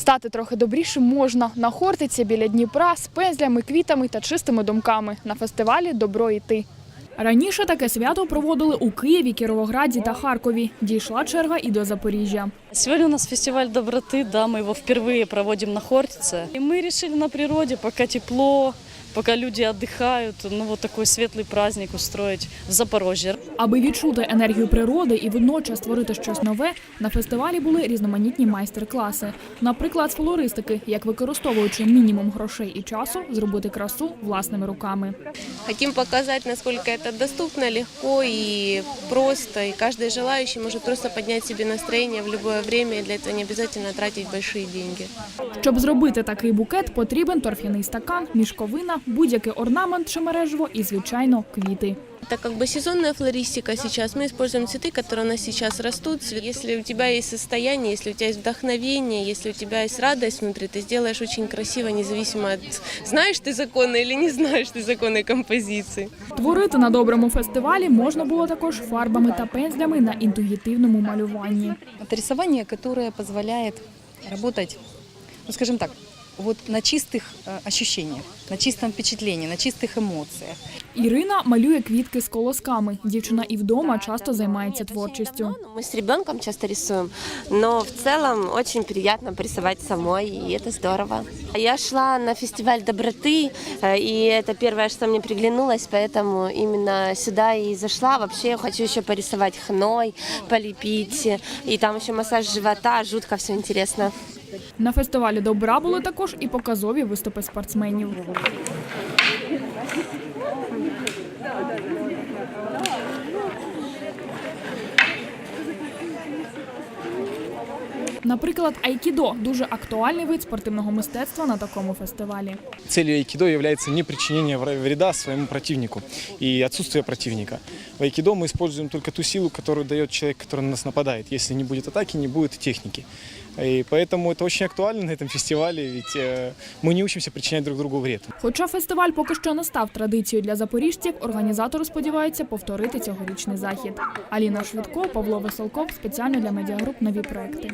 Стати трохи добрішим можна на Хортиці біля Дніпра з пензлями, квітами та чистими думками. На фестивалі Добро і ти. Раніше таке свято проводили у Києві, Кіровограді та Харкові. Дійшла черга і до Запоріжжя. Сегодня у нас фестиваль доброты, да, мы его впервые проводим на Хортице. И мы решили на природе, пока тепло, пока люди отдыхают, ну вот такой светлый праздник устроить в Запорожье. Аби відчути енергію природи і водночас створити щось нове, на фестивалі були різноманітні майстер-класи. Наприклад, з флористики, як використовуючи мінімум грошей і часу, зробити красу власними руками. Хотим показать, насколько это доступно, легко и просто. И каждый желающий может просто поднять себе настроение в любое время. И для этого не обязательно тратить большие деньги. Щоб зробити такий букет, потрібен торфяний стакан, мішковина, будь-який орнамент чи мережево і, звичайно, квіти. Это как бы сезонная флористика сейчас. Мы используем цветы, которые у нас сейчас растут. Цвет- Если у тебя есть состояние, если у тебя есть вдохновение, если у тебя есть радость внутри, ты сделаешь очень красиво, независимо от знаешь ты законы или не знаешь ты законы композиции. Творити на доброму фестивалі можна було також фарбами та пензлями на інтуїтивному малюванні. Это рисование, которое позволяет работать, ну скажем так, вот на чистых э, ощущениях, на чистом впечатлении, на чистых эмоциях. Ірина малює квітки з колосками. Дівчина і вдома часто займається творчістю. Мы с ребенком часто рисуем, но в целом очень приятно порисовать самой, и это здорово. Я шла на фестиваль доброты, э, и это первое, что мне приглянулось, поэтому именно сюда и зашла. Вообще я хочу еще порисовать хной, полепить, и там еще массаж живота, жутко все интересно. На фестивалі добра були також і показові виступи спортсменів. Наприклад, айкідо дуже актуальний вид спортивного мистецтва на такому фестивалі. Целью айкидо является не причинение вра- вреда своему противнику и отсутствие противника. В айкидо мы используем только ту силу, которую дает человек, который на нас нападает. Если не будет атаки, не будет техники. И поэтому это очень актуально на этом фестивале, ведь э, мы не учимся причинять друг другу вред. Хоча фестиваль поки що не став традицією для запоріжців, організатори сподіваються повторити цьогорічний захід. Аліна Швидко, Павло Веселков спеціально для медіагруп нові проекти.